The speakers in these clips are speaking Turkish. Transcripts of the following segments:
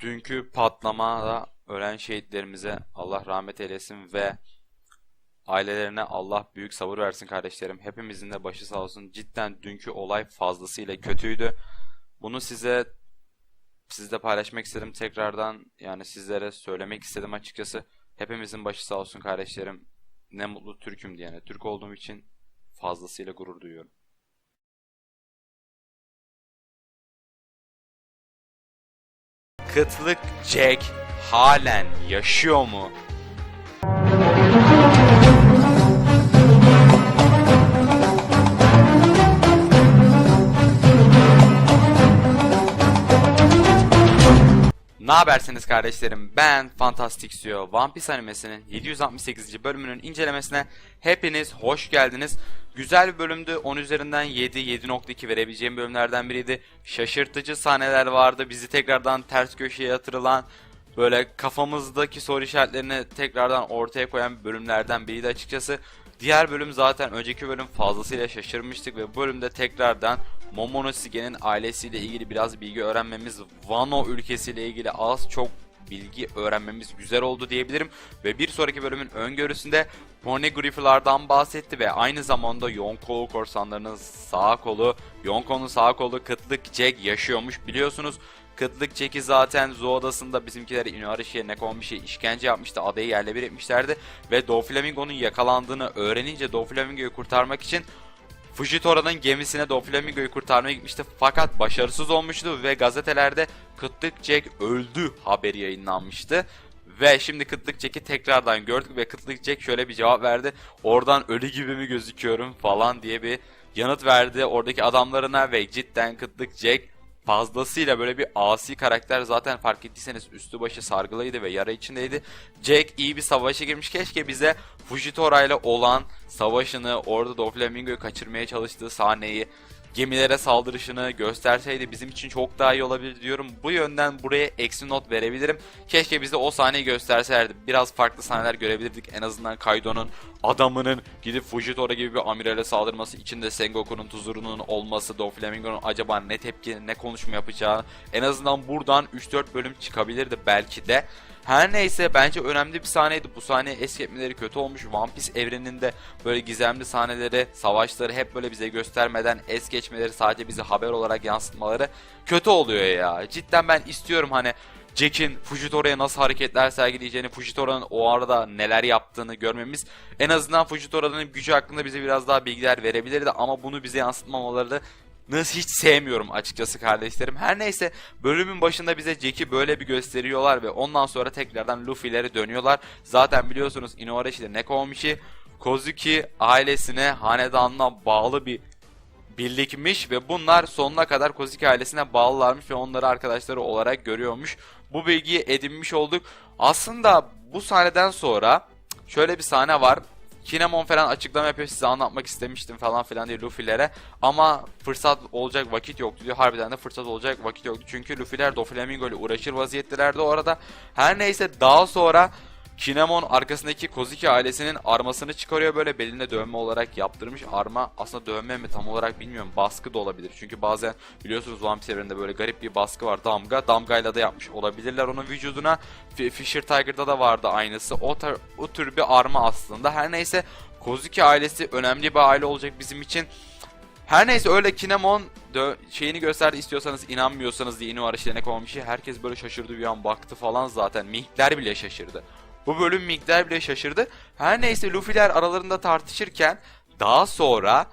dünkü patlamada ölen şehitlerimize Allah rahmet eylesin ve ailelerine Allah büyük sabır versin kardeşlerim. Hepimizin de başı sağ olsun. Cidden dünkü olay fazlasıyla kötüydü. Bunu size sizle paylaşmak istedim tekrardan. Yani sizlere söylemek istedim açıkçası. Hepimizin başı sağ olsun kardeşlerim. Ne mutlu Türk'üm diyene. Türk olduğum için fazlasıyla gurur duyuyorum. Kıtlık Jack halen yaşıyor mu? Ne habersiniz kardeşlerim? Ben Fantastic CEO One Piece animesinin 768. bölümünün incelemesine hepiniz hoş geldiniz. Güzel bir bölümdü. 10 üzerinden 7, 7.2 verebileceğim bölümlerden biriydi. Şaşırtıcı sahneler vardı. Bizi tekrardan ters köşeye yatırılan böyle kafamızdaki soru işaretlerini tekrardan ortaya koyan bölümlerden biriydi açıkçası. Diğer bölüm zaten önceki bölüm fazlasıyla şaşırmıştık ve bölümde tekrardan Momonosuke'nin ailesiyle ilgili biraz bilgi öğrenmemiz, Wano ülkesiyle ilgili az çok bilgi öğrenmemiz güzel oldu diyebilirim. Ve bir sonraki bölümün öngörüsünde Poneglyph'lardan bahsetti ve aynı zamanda Yonko korsanlarının sağ kolu, Yonko'nun sağ kolu Kıtlık Jack yaşıyormuş biliyorsunuz. Kıtlık Jack'i zaten Zoo Adası'nda bizimkiler Inuarashi Nekomamushi işkence yapmıştı. Adayı yerle bir etmişlerdi. Ve Doflamingo'nun yakalandığını öğrenince Doflamingo'yu kurtarmak için Fujitora'nın gemisine Doflamingo'yu kurtarmaya gitmişti fakat başarısız olmuştu ve gazetelerde Kıtlık Jack öldü haberi yayınlanmıştı. Ve şimdi Kıtlık Jack'i tekrardan gördük ve Kıtlık Jack şöyle bir cevap verdi. Oradan ölü gibi mi gözüküyorum falan diye bir yanıt verdi oradaki adamlarına ve cidden Kıtlık Jack fazlasıyla böyle bir asi karakter zaten fark ettiyseniz üstü başı sargılıydı ve yara içindeydi. Jack iyi bir savaşa girmiş. Keşke bize Fujitora ile olan savaşını orada Doflamingo'yu kaçırmaya çalıştığı sahneyi gemilere saldırışını gösterseydi bizim için çok daha iyi olabilir diyorum. Bu yönden buraya eksi not verebilirim. Keşke bize o sahneyi gösterselerdi. Biraz farklı sahneler görebilirdik. En azından Kaido'nun adamının gidip Fujitora gibi bir amirale saldırması, içinde Sengoku'nun tuzurunun olması, Doflamingo'nun acaba ne tepki, ne konuşma yapacağı. En azından buradan 3-4 bölüm çıkabilirdi belki de. Her neyse bence önemli bir sahneydi. Bu sahne es geçmeleri kötü olmuş. One Piece evreninde böyle gizemli sahneleri, savaşları hep böyle bize göstermeden es geçmeleri sadece bize haber olarak yansıtmaları kötü oluyor ya. Cidden ben istiyorum hani Jack'in Fujitora'ya nasıl hareketler sergileyeceğini, Fujitora'nın o arada neler yaptığını görmemiz en azından Fujitora'nın gücü hakkında bize biraz daha bilgiler verebilirdi ama bunu bize yansıtmamaları Nasıl hiç sevmiyorum açıkçası kardeşlerim. Her neyse bölümün başında bize Jack'i böyle bir gösteriyorlar ve ondan sonra tekrardan Luffy'lere dönüyorlar. Zaten biliyorsunuz Inuarashi ile Nekomamushi Kozuki ailesine hanedanına bağlı bir birlikmiş ve bunlar sonuna kadar Kozuki ailesine bağlılarmış ve onları arkadaşları olarak görüyormuş. Bu bilgiyi edinmiş olduk. Aslında bu sahneden sonra şöyle bir sahne var. Kinemon falan açıklama yapıyor size anlatmak istemiştim falan filan diye Luffy'lere ama fırsat olacak vakit yoktu diyor. Harbiden de fırsat olacak vakit yoktu. Çünkü Luffy'ler Doflamingo ile uğraşır vaziyettelerdi orada. Her neyse daha sonra Kinemon arkasındaki Kozuki ailesinin armasını çıkarıyor böyle belinde dövme olarak yaptırmış. Arma aslında dövme mi tam olarak bilmiyorum. Baskı da olabilir. Çünkü bazen biliyorsunuz One Piece evreninde böyle garip bir baskı var. Damga. Damgayla da yapmış olabilirler onun vücuduna. F- Fisher Tiger'da da vardı aynısı. O, o tür bir arma aslında. Her neyse Kozuki ailesi önemli bir aile olacak bizim için. Her neyse öyle Kinemon şeyini gösterdi istiyorsanız inanmıyorsanız diye Inuarashi Nekomamushi herkes böyle şaşırdı bir an baktı falan zaten. Minkler bile şaşırdı. Bu bölüm Minkler bile şaşırdı. Her neyse Luffy'ler aralarında tartışırken daha sonra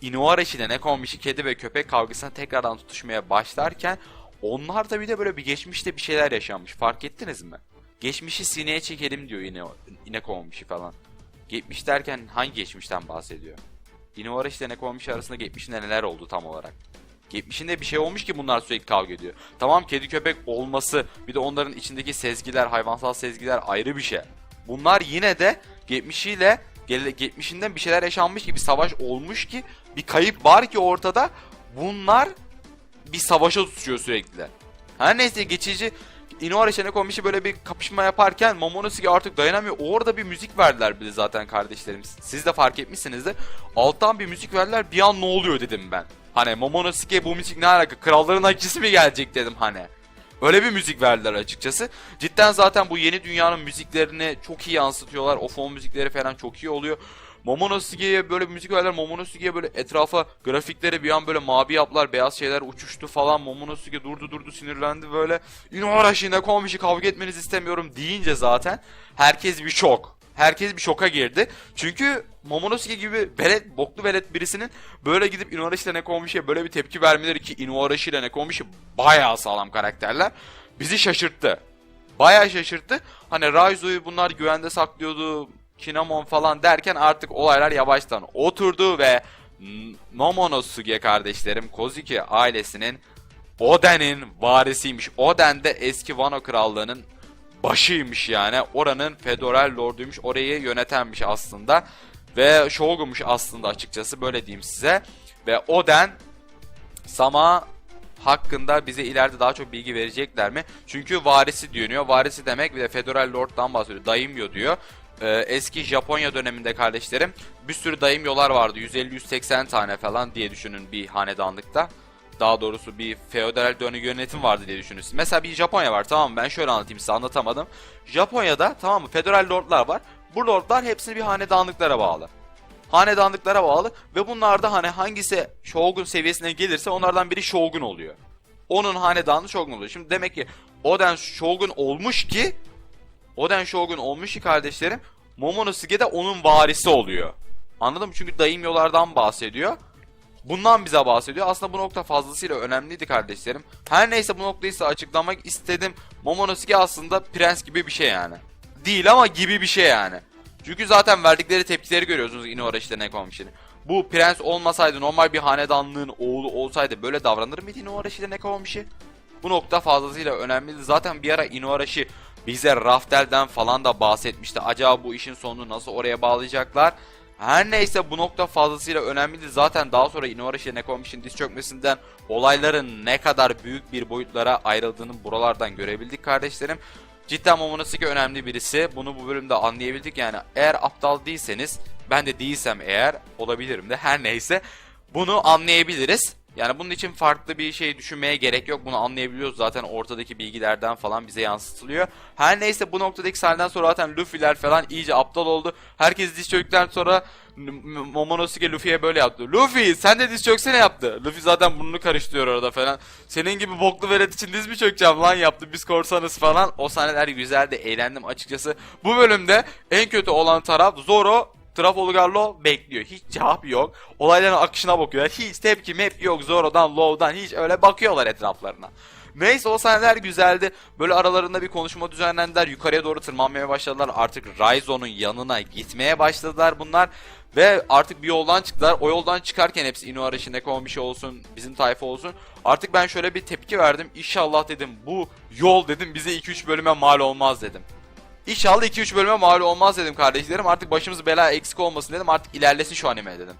Inuarashi ile Nekomamushi kedi ve köpek kavgasına tekrardan tutuşmaya başlarken onlar da bir de böyle bir geçmişte bir şeyler yaşanmış. Fark ettiniz mi? Geçmişi sineye çekelim diyor yine Nekomamushi falan. Geçmiş derken hangi geçmişten bahsediyor? Inuarashi ile Nekomamushi arasında geçmişinde neler oldu tam olarak? Geçmişinde bir şey olmuş ki bunlar sürekli kavga ediyor. Tamam kedi köpek olması bir de onların içindeki sezgiler, hayvansal sezgiler ayrı bir şey. Bunlar yine de geçmişiyle gele- geçmişinden bir şeyler yaşanmış ki bir savaş olmuş ki bir kayıp var ki ortada bunlar bir savaşa tutuşuyor sürekli. Her neyse geçici Inuarashi Nekomamushi böyle bir kapışma yaparken Momonosuke artık dayanamıyor. Orada bir müzik verdiler bize zaten kardeşlerimiz. Siz de fark etmişsinizdir. Alttan bir müzik verdiler bir an ne oluyor dedim ben. Hani Momonosuke bu müzik ne alaka? Kralların acısı mı gelecek dedim hani. Öyle bir müzik verdiler açıkçası. Cidden zaten bu yeni dünyanın müziklerini çok iyi yansıtıyorlar. O fon müzikleri falan çok iyi oluyor. Momonosuke'ye böyle bir müzik verdiler. Momonosuke'ye böyle etrafa grafikleri bir an böyle mavi yaptılar. Beyaz şeyler uçuştu falan. Momonosuke durdu durdu sinirlendi böyle. Inuarashi ne komşu kavga etmenizi istemiyorum deyince zaten herkes bir şok. Herkes bir şoka girdi. Çünkü Momonosuke gibi velet, boklu velet birisinin böyle gidip Inuarashi ile Nekomishi'ye böyle bir tepki vermeleri ki Inuarashi ile Nekomishi bayağı sağlam karakterler. Bizi şaşırttı. Bayağı şaşırttı. Hani Raizo'yu bunlar güvende saklıyordu. Kinemon falan derken artık olaylar yavaştan oturdu ve Momonosuke kardeşlerim Kozuki ailesinin Oden'in varisiymiş. Oden de eski Wano krallığının başıymış yani. Oranın federal lorduymuş. Orayı yönetenmiş aslında. Ve shogunmuş aslında açıkçası böyle diyeyim size. Ve Oden Sama hakkında bize ileride daha çok bilgi verecekler mi? Çünkü varisi diyor. Varisi demek bir de Federal Lord'dan bahsediyor. Daimyo diyor. Ee, eski Japonya döneminde kardeşlerim bir sürü daimyolar vardı. 150-180 tane falan diye düşünün bir hanedanlıkta. Daha doğrusu bir feodal dönem yönetim vardı diye düşünün. Mesela bir Japonya var tamam mı? Ben şöyle anlatayım size anlatamadım. Japonya'da tamam mı? Federal lordlar var. Bu lordlar hepsi bir hanedanlıklara bağlı hanedanlıklara bağlı ve bunlarda hani hangisi shogun seviyesine gelirse onlardan biri shogun oluyor. Onun hanedanı shogun oluyor. Şimdi demek ki Oden shogun olmuş ki Oden shogun olmuş ki kardeşlerim Momonosuke de onun varisi oluyor. Anladın mı? Çünkü daimyolardan bahsediyor. Bundan bize bahsediyor. Aslında bu nokta fazlasıyla önemliydi kardeşlerim. Her neyse bu noktayı size açıklamak istedim. Momonosuke aslında prens gibi bir şey yani. Değil ama gibi bir şey yani. Çünkü zaten verdikleri tepkileri görüyorsunuz Inuarashi Nekomishi'nin. Bu prens olmasaydı normal bir hanedanlığın oğlu olsaydı böyle davranır mıydı Inuarashi Nekomishi? Bu nokta fazlasıyla önemliydi. Zaten bir ara Inuarashi bize Raftel'den falan da bahsetmişti. Acaba bu işin sonunu nasıl oraya bağlayacaklar? Her neyse bu nokta fazlasıyla önemliydi. Zaten daha sonra Inuarashi Nekomishi'nin diz çökmesinden olayların ne kadar büyük bir boyutlara ayrıldığını buralardan görebildik kardeşlerim. Cidden Momonosuke önemli birisi. Bunu bu bölümde anlayabildik. Yani eğer aptal değilseniz, ben de değilsem eğer olabilirim de her neyse bunu anlayabiliriz. Yani bunun için farklı bir şey düşünmeye gerek yok. Bunu anlayabiliyoruz zaten ortadaki bilgilerden falan bize yansıtılıyor. Her neyse bu noktadaki sahneden sonra zaten Luffy'ler falan iyice aptal oldu. Herkes diz çöktükten sonra Momonosuke Luffy'ye böyle yaptı. Luffy sen de diz çöksene yaptı. Luffy zaten burnunu karıştırıyor orada falan. Senin gibi boklu velet için diz mi çökeceğim lan yaptı biz korsanız falan. O sahneler güzeldi eğlendim açıkçası. Bu bölümde en kötü olan taraf Zoro Trafalgar Law bekliyor. Hiç cevap yok. Olayların akışına bakıyorlar. Hiç tepki mep yok. Zoro'dan, Law'dan hiç öyle bakıyorlar etraflarına. Neyse o sahneler güzeldi. Böyle aralarında bir konuşma düzenlendiler. Yukarıya doğru tırmanmaya başladılar. Artık Raizo'nun yanına gitmeye başladılar bunlar. Ve artık bir yoldan çıktılar. O yoldan çıkarken hepsi Inuarashi, Nekomamushi olsun, bizim tayfa olsun. Artık ben şöyle bir tepki verdim. İnşallah dedim bu yol dedim bize 2-3 bölüme mal olmaz dedim. İnşallah 2-3 bölüme mal olmaz dedim kardeşlerim. Artık başımız bela eksik olmasın dedim. Artık ilerlesin şu anime dedim.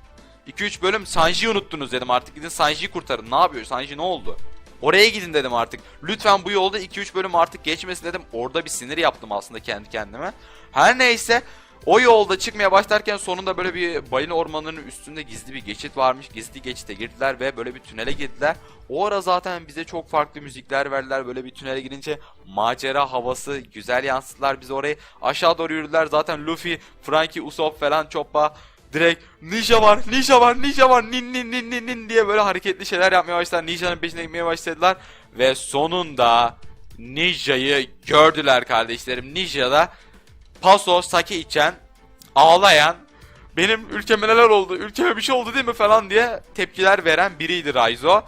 2-3 bölüm Sanji'yi unuttunuz dedim artık. Gidin Sanji'yi kurtarın. Ne yapıyor? Sanji ne oldu? Oraya gidin dedim artık. Lütfen bu yolda 2-3 bölüm artık geçmesin dedim. Orada bir sinir yaptım aslında kendi kendime. Her neyse o yolda çıkmaya başlarken sonunda böyle bir balina ormanının üstünde gizli bir geçit varmış. Gizli geçite girdiler ve böyle bir tünele girdiler. O ara zaten bize çok farklı müzikler verdiler. Böyle bir tünele girince macera havası güzel yansıttılar bize orayı. Aşağı doğru yürüdüler. Zaten Luffy, Frankie, Usopp falan Choppa direkt ninja var, ninja var, ninja var, nin nin nin nin nin diye böyle hareketli şeyler yapmaya başladılar. Ninja'nın peşine gitmeye başladılar. Ve sonunda Ninja'yı gördüler kardeşlerim. Ninja da paso, sake içen, ağlayan, benim ülkeme neler oldu, ülkeme bir şey oldu değil mi falan diye tepkiler veren biriydi Raizo.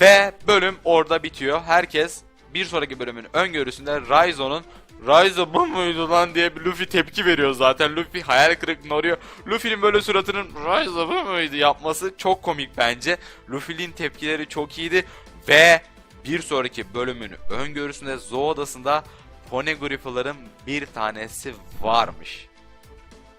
Ve bölüm orada bitiyor. Herkes bir sonraki bölümün öngörüsünde Raizo'nun Raizo bu muydu lan diye bir Luffy tepki veriyor zaten. Luffy hayal kırıklığına uğruyor. Luffy'nin böyle suratının Raizo bu muydu yapması çok komik bence. Luffy'nin tepkileri çok iyiydi. Ve bir sonraki bölümün öngörüsünde Zoo odasında Poneglyph'ların bir tanesi varmış.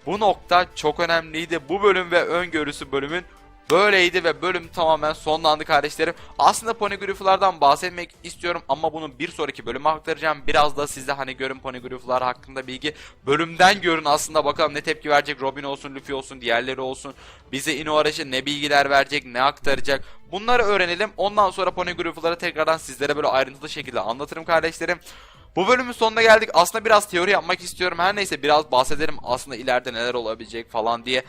Bu nokta çok önemliydi. Bu bölüm ve öngörüsü bölümün böyleydi ve bölüm tamamen sonlandı kardeşlerim. Aslında poneglyphlardan bahsetmek istiyorum ama bunu bir sonraki bölüme aktaracağım. Biraz da size hani görün poneglyphlar hakkında bilgi. Bölümden görün aslında bakalım ne tepki verecek Robin olsun, Luffy olsun, diğerleri olsun. Bize Inuarashi ne bilgiler verecek, ne aktaracak. Bunları öğrenelim. Ondan sonra poneglyphları tekrardan sizlere böyle ayrıntılı şekilde anlatırım kardeşlerim. Bu bölümün sonuna geldik. Aslında biraz teori yapmak istiyorum. Her neyse biraz bahsedelim aslında ileride neler olabilecek falan diye.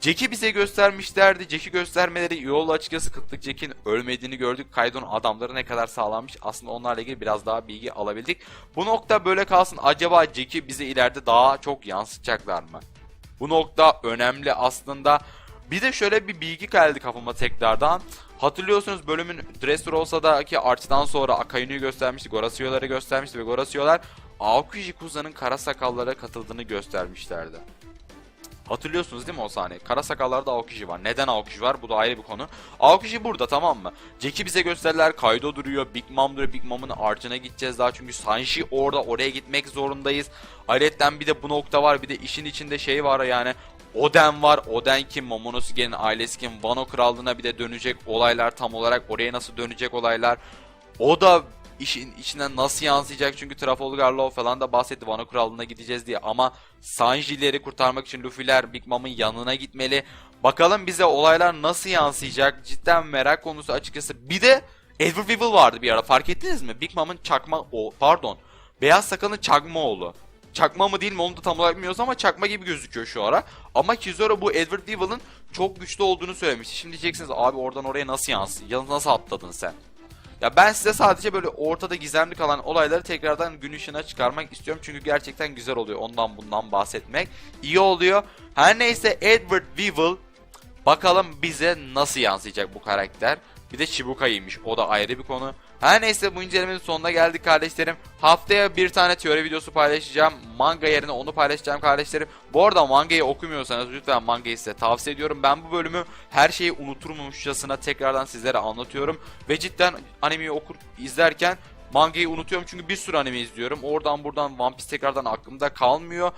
Jack'i bize göstermişlerdi. Jack'i göstermeleri iyi oldu açıkçası. Kıtlık Jack'in ölmediğini gördük. Kaydon adamları ne kadar sağlanmış. Aslında onlarla ilgili biraz daha bilgi alabildik. Bu nokta böyle kalsın. Acaba Jack'i bize ileride daha çok yansıtacaklar mı? Bu nokta önemli aslında. Bir de şöyle bir bilgi geldi kafama tekrardan. Hatırlıyorsunuz bölümün Dressrosa'daki artçıdan sonra Akainu'yu göstermişti, Gorasyo'ları göstermişti ve Gorasyo'lar Aokiji Kuza'nın kara sakallara katıldığını göstermişlerdi. Hatırlıyorsunuz değil mi o sahneyi? Kara sakallarda Aokiji var. Neden Aokiji var? Bu da ayrı bir konu. Aokiji burada tamam mı? Jack'i bize gösterdiler. Kaido duruyor. Big Mom duruyor. Big Mom'un arcına gideceğiz daha çünkü Sanji orada. Oraya gitmek zorundayız. Ayrıca bir de bu nokta var. Bir de işin içinde şey var yani. Oden var. Oden kim? Momonosuke'nin ailesi kim? Wano Krallığı'na bir de dönecek olaylar tam olarak. Oraya nasıl dönecek olaylar? O da işin içinden nasıl yansıyacak çünkü Trafalgar Law falan da bahsetti Wano Krallığı'na gideceğiz diye ama Sanji'leri kurtarmak için Luffy'ler Big Mom'un yanına gitmeli. Bakalım bize olaylar nasıl yansıyacak cidden merak konusu açıkçası. Bir de Edward Weevil vardı bir ara fark ettiniz mi? Big Mom'un çakma o pardon Beyaz Sakal'ın çakma oğlu. Çakma mı değil mi onu da tam olarak bilmiyoruz ama çakma gibi gözüküyor şu ara. Ama Kizaru bu Edward Weevil'ın çok güçlü olduğunu söylemişti. Şimdi diyeceksiniz abi oradan oraya nasıl yansın? Ya nasıl atladın sen? Ya ben size sadece böyle ortada gizemli kalan olayları tekrardan gün ışığına çıkarmak istiyorum. Çünkü gerçekten güzel oluyor ondan bundan bahsetmek. iyi oluyor. Her neyse Edward Weevil bakalım bize nasıl yansıyacak bu karakter. Bir de Chibuka'ymış o da ayrı bir konu. Her neyse bu incelemenin sonuna geldik kardeşlerim. Haftaya bir tane teori videosu paylaşacağım. Manga yerine onu paylaşacağım kardeşlerim. Bu arada mangayı okumuyorsanız lütfen mangayı size tavsiye ediyorum. Ben bu bölümü her şeyi unuturmuşçasına tekrardan sizlere anlatıyorum. Ve cidden animeyi okur izlerken mangayı unutuyorum çünkü bir sürü anime izliyorum. Oradan buradan One Piece tekrardan aklımda kalmıyor.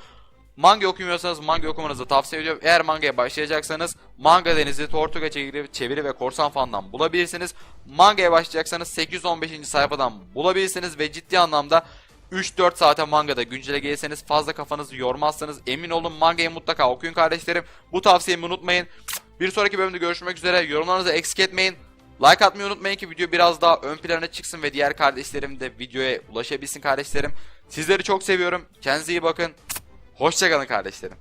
Manga okumuyorsanız manga okumanızı tavsiye ediyorum. Eğer mangaya başlayacaksanız Manga Denizi, Tortuga çeviri, çeviri ve Korsan fandan bulabilirsiniz. Mangaya başlayacaksanız 815. sayfadan bulabilirsiniz ve ciddi anlamda 3-4 saate mangada güncele gelirseniz fazla kafanızı yormazsanız emin olun mangayı mutlaka okuyun kardeşlerim. Bu tavsiyemi unutmayın. Bir sonraki bölümde görüşmek üzere. Yorumlarınızı eksik etmeyin. Like atmayı unutmayın ki video biraz daha ön plana çıksın ve diğer kardeşlerim de videoya ulaşabilsin kardeşlerim. Sizleri çok seviyorum. Kendinize iyi bakın. Hoşçakalın kardeşlerim.